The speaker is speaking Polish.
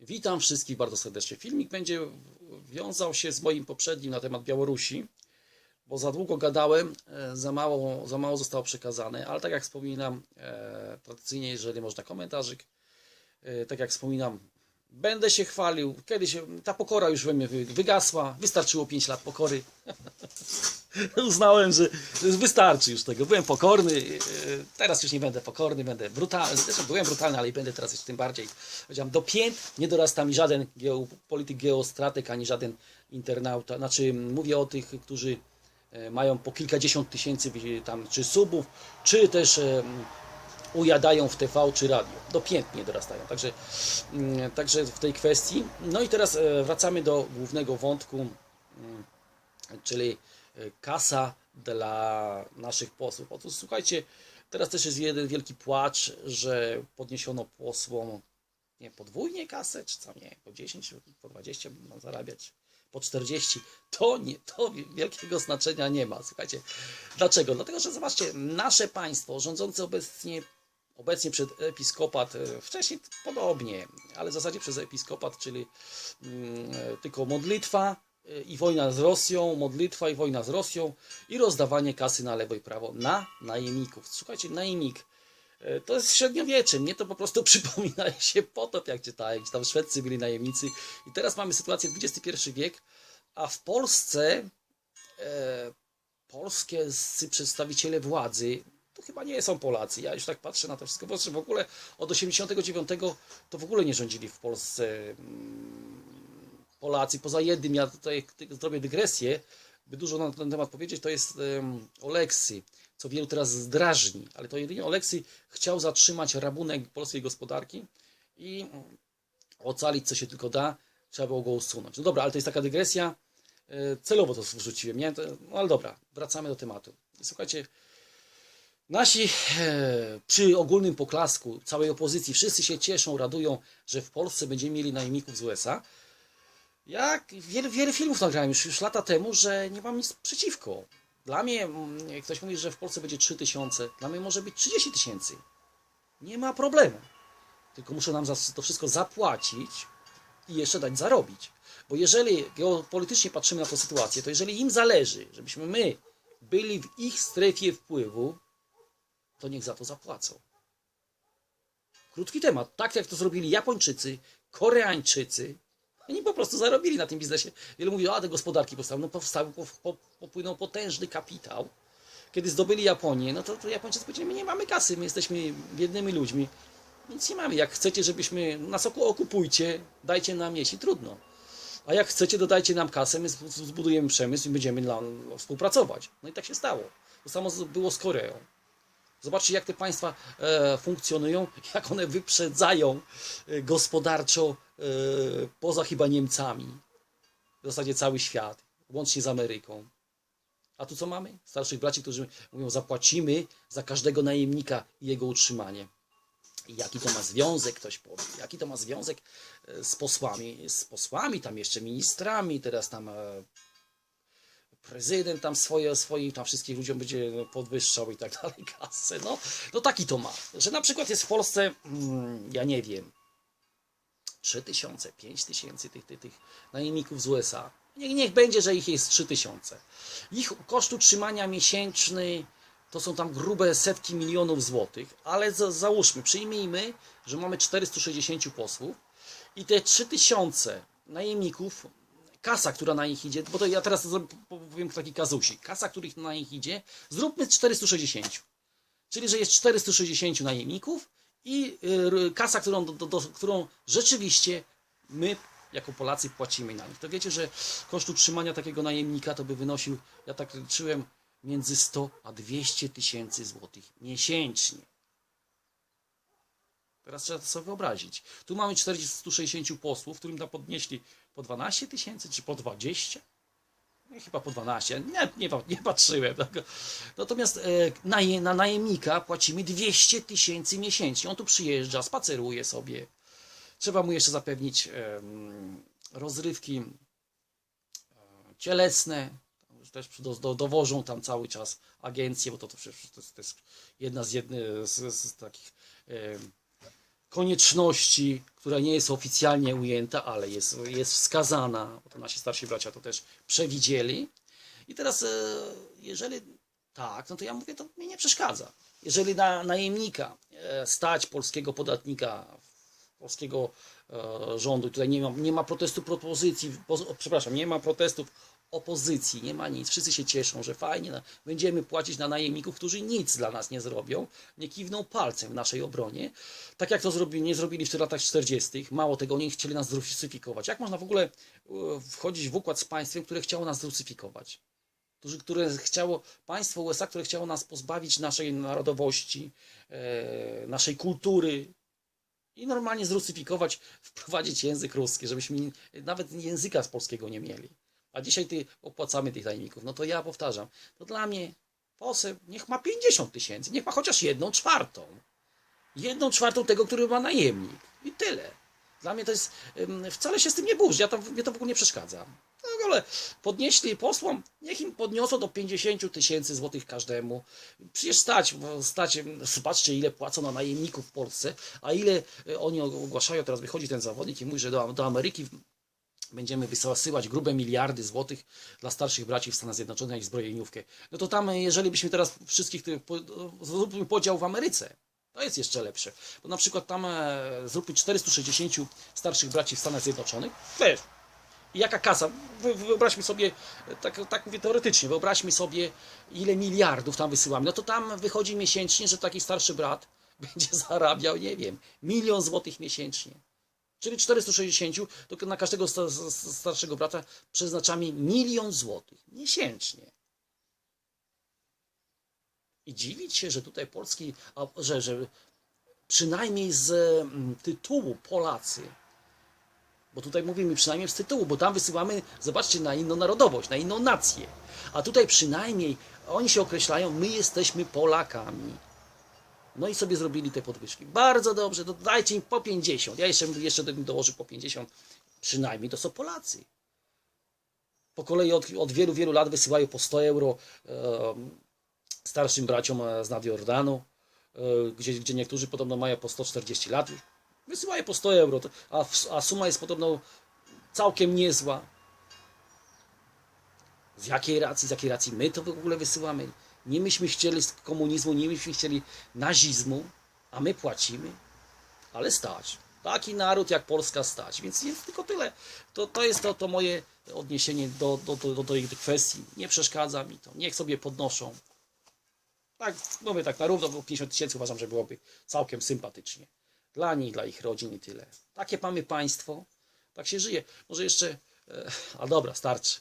Witam wszystkich bardzo serdecznie. Filmik będzie wiązał się z moim poprzednim na temat Białorusi, bo za długo gadałem, e, za mało, za mało zostało przekazane, ale tak jak wspominam, e, tradycyjnie, jeżeli można komentarzyk, e, tak jak wspominam, będę się chwalił. Kiedyś ta pokora już we mnie wy- wygasła, wystarczyło 5 lat pokory. Uznałem, że wystarczy już tego. Byłem pokorny, e, teraz już nie będę pokorny, będę brutalny. Zresztą byłem brutalny, ale i będę teraz jeszcze tym bardziej. Powiedziałem, do pięt nie dorasta mi żaden geopolityk, geostrateg, ani żaden internauta. Znaczy, mówię o tych, którzy e, mają po kilkadziesiąt tysięcy tam, czy subów, czy też e, ujadają w TV czy radio. Do pięt nie dorastają. Także, mm, także w tej kwestii. No i teraz e, wracamy do głównego wątku, mm, czyli e, kasa dla naszych posłów. Otóż słuchajcie, teraz też jest jeden wielki płacz, że podniesiono posłom nie podwójnie kasę, czy co nie, po 10, po 20 będą zarabiać, po 40. To nie, to wielkiego znaczenia nie ma. Słuchajcie, dlaczego? Dlatego, że zobaczcie, nasze państwo rządzące obecnie obecnie przed episkopat, e, wcześniej podobnie, ale w zasadzie przez episkopat, czyli mm, e, tylko modlitwa e, i wojna z Rosją, modlitwa i wojna z Rosją i rozdawanie kasy na lewo i prawo na najemników. Słuchajcie, najemnik to jest średniowiecze. Mnie to po prostu przypomina się potop, jak czytałem, gdzie tam Szwedcy byli najemnicy. I teraz mamy sytuację XXI wiek, a w Polsce e, polskie przedstawiciele władzy to chyba nie są Polacy. Ja już tak patrzę na to wszystko, bo w ogóle od 89 to w ogóle nie rządzili w Polsce mm, Polacy. Poza jednym, ja tutaj zrobię dygresję, by dużo na ten temat powiedzieć, to jest Oleksy, co wielu teraz zdrażni, ale to jedynie Oleksy chciał zatrzymać rabunek polskiej gospodarki i ocalić co się tylko da, trzeba było go usunąć. No dobra, ale to jest taka dygresja, e, celowo to wrzuciłem, nie? No ale dobra, wracamy do tematu. Słuchajcie, Nasi e, przy ogólnym poklasku całej opozycji wszyscy się cieszą, radują, że w Polsce będziemy mieli najemników z USA. Ja wiele, wiele filmów nagrałem już, już lata temu, że nie mam nic przeciwko. Dla mnie, mm, jak ktoś mówi, że w Polsce będzie 3 tysiące, dla mnie może być 30 tysięcy. Nie ma problemu. Tylko muszę nam za to wszystko zapłacić i jeszcze dać zarobić. Bo jeżeli geopolitycznie patrzymy na tę sytuację, to jeżeli im zależy, żebyśmy my byli w ich strefie wpływu, to niech za to zapłacą. Krótki temat. Tak jak to zrobili Japończycy, Koreańczycy, oni po prostu zarobili na tym biznesie. Wielu mówi, a te gospodarki powstały. No powstały, po, po, popłynął potężny kapitał. Kiedy zdobyli Japonię, no to, to Japończycy powiedzieli, my nie mamy kasy, my jesteśmy biednymi ludźmi. Nic nie mamy. Jak chcecie, żebyśmy nas okupujcie, dajcie nam jeśli trudno. A jak chcecie, dodajcie nam kasę, my zbudujemy przemysł i będziemy współpracować. No i tak się stało. To samo było z Koreą. Zobaczcie, jak te państwa e, funkcjonują, jak one wyprzedzają e, gospodarczo e, poza chyba Niemcami. W zasadzie cały świat, łącznie z Ameryką. A tu co mamy? Starszych braci, którzy mówią, zapłacimy za każdego najemnika i jego utrzymanie. I jaki to ma związek, ktoś powie. Jaki to ma związek z posłami? Z posłami, tam jeszcze ministrami, teraz tam prezydent tam swoje, swoich tam wszystkich ludziom będzie podwyższał i tak dalej kasę. No, no taki to ma. Że na przykład jest w Polsce, mm, ja nie wiem, 3 tysiące, 5 tysięcy tych, tych, tych najemników z USA. Niech, niech będzie, że ich jest 3 tysiące. Ich koszt utrzymania miesięczny to są tam grube setki milionów złotych, ale za, załóżmy, przyjmijmy, że mamy 460 posłów i te 3000 najemników kasa, która na nich idzie, bo to ja teraz powiem taki kazusik, kasa, których na nich idzie, zróbmy 460. Czyli, że jest 460 najemników i y, kasa, którą, do, do, którą rzeczywiście my jako Polacy płacimy na nich. To wiecie, że koszt utrzymania takiego najemnika to by wynosił, ja tak liczyłem, między 100 a 200 tysięcy złotych miesięcznie. Teraz trzeba to sobie wyobrazić. Tu mamy 460 posłów, którym tam podnieśli po 12 tysięcy, czy po 20? Nie, chyba po 12. Nie, nie, nie patrzyłem. Natomiast e, na, na najemnika płacimy 200 tysięcy miesięcznie. On tu przyjeżdża, spaceruje sobie. Trzeba mu jeszcze zapewnić rozrywki e, cielesne. Też do, do, dowożą tam cały czas agencje, bo to, to, to, jest, to jest jedna z, jedny, z, z takich konieczności, która nie jest oficjalnie ujęta, ale jest, jest wskazana, bo to nasi starsi bracia to też przewidzieli. I teraz, e, jeżeli tak, no to ja mówię, to mi nie przeszkadza. Jeżeli na najemnika e, stać polskiego podatnika, polskiego rządu, tutaj nie ma, nie ma protestu propozycji, poz- przepraszam, nie ma protestów opozycji, nie ma nic. Wszyscy się cieszą, że fajnie, no, będziemy płacić na najemników, którzy nic dla nas nie zrobią, nie kiwną palcem w naszej obronie. Tak jak to zrobili, nie zrobili w latach 40. Mało tego, oni chcieli nas zrusyfikować. Jak można w ogóle e, wchodzić w układ z państwem, które chciało nas zrusyfikować? którzy, które chciało, państwo USA, które chciało nas pozbawić naszej narodowości, e, naszej kultury i normalnie zrusyfikować, wprowadzić język ruski, żebyśmy nawet języka z polskiego nie mieli. A dzisiaj ty opłacamy tych tajemników. No to ja powtarzam, to dla mnie poseł niech ma 50 tysięcy, niech ma chociaż jedną czwartą. Jedną czwartą tego, który ma najemnik. I tyle. Dla mnie to jest, wcale się z tym nie burzy, ja to, mnie to w ogóle nie przeszkadza. No ogóle podnieśli posłom, niech im podniosą do 50 tysięcy złotych każdemu. Przecież stać, stać, zobaczcie ile płacą na najemników w Polsce, a ile y, oni ogłaszają, teraz wychodzi ten zawodnik i mówi, że do, do Ameryki będziemy wysyłać grube miliardy złotych dla starszych braci w Stanach Zjednoczonych ich zbrojeniówkę. No to tam, jeżeli byśmy teraz wszystkich zróbmy podział w Ameryce, to jest jeszcze lepsze. Bo na przykład tam e, zróbmy 460 starszych braci w Stanach Zjednoczonych, wiesz, jaka kasa? Wy- Wyobraźmy sobie, tak, tak mówię teoretycznie, wyobraźmy sobie, ile miliardów tam wysyłamy. No to tam wychodzi miesięcznie, że taki starszy brat będzie zarabiał, nie wiem, milion złotych miesięcznie. Czyli 460, to na każdego starszego brata przeznaczamy milion złotych miesięcznie. I dziwić się, że tutaj polski, że, że przynajmniej z mm, tytułu Polacy, bo tutaj mówimy przynajmniej z tytułu, bo tam wysyłamy, zobaczcie, na inną narodowość, na inną nację. A tutaj przynajmniej oni się określają, my jesteśmy Polakami. No i sobie zrobili te podwyżki. Bardzo dobrze, to dajcie im po 50. Ja jeszcze, jeszcze bym dołożył po 50. Przynajmniej to są Polacy. Po kolei od, od wielu, wielu lat wysyłają po 100 euro starszym braciom e, z Nadjordanu, e, gdzie, gdzie niektórzy podobno mają po 140 lat. Wysyłają po 100 euro, a, a suma jest podobno całkiem niezła. Z jakiej racji, z jakiej racji my to w ogóle wysyłamy? Nie myśmy chcieli z komunizmu, nie myśmy chcieli nazizmu, a my płacimy, ale stać. Taki naród jak Polska stać. Więc jest tylko tyle. To, to jest to, to moje odniesienie do, do, do, do tej kwestii. Nie przeszkadza mi to. Niech sobie podnoszą. Tak, mówię tak na równo, bo 50 tysięcy uważam, że byłoby całkiem sympatycznie. Dla nich, dla ich rodzin i tyle. Takie mamy państwo. Tak się żyje. Może jeszcze... E, a dobra, starczy.